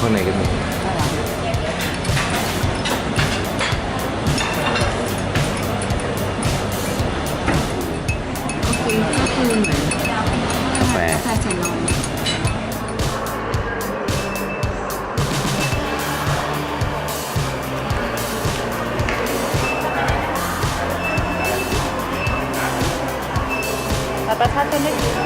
ข้างในก็มีก็คือก็คือเหมือนกาแฟกาแฟเซลอนประทัดเ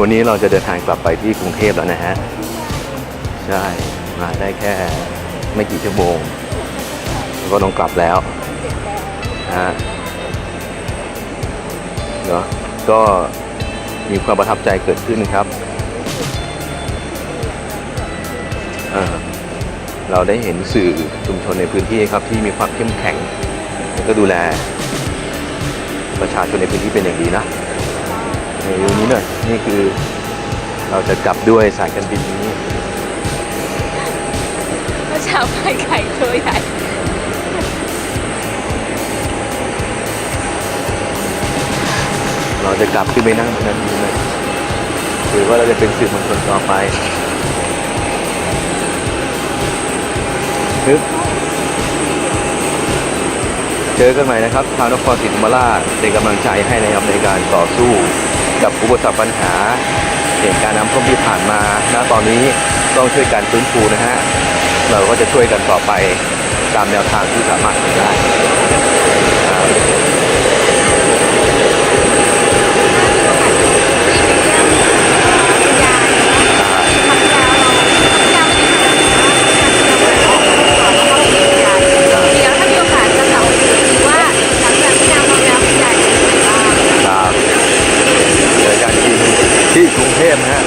วันนี้เราจะเดินทางกลับไปที่กรุงเทพแล้วนะฮะ ใช่ มาได้แค่ไม่กี่ชั่วโมง ก็ต้องกลับแล้วนะฮะเนาะก็มีความประทับใจเกิดขึ้นครับเราได้เห็นสื่อชุมชนในพื้นที่ครับที่มีความเข้มแข็งแล้วก็ดูแลประชาชนในพื้นที่เป็นอย่างดีนะ ในดูนี้หน่อยนี่คือเราจะกลับด้วยสายการบินนี้เมื่อเช้าไปไข่ตัวใหญ่เราจะกลับขึ้นไปนั่งบนนั้นนี้เลยหรือว่าเราจะเป็นสื่อมวลชนต่อไปฮึบเจอกันใหม่นะครับชาวนครศรีธรรมราชเป็นกำลังใจให้นะครับในการต่อสู้ กับอุปสรรคปัญหาเหตุการณ์น้ำท่วมที่ผ่านมาณตอนนี้ต้องช่วยกันฟื้นฟูนะฮะเราก็จะช่วยกันต่อไปตามแนวทางที่สามารถทำได้ ที่กรุงเทพนะฮะ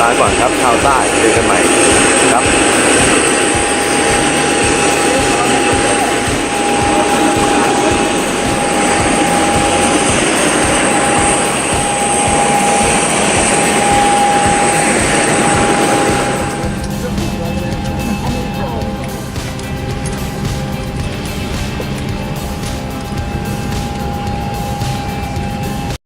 ลาก่อนครับชาวใต้เจอกันใหม่ครับ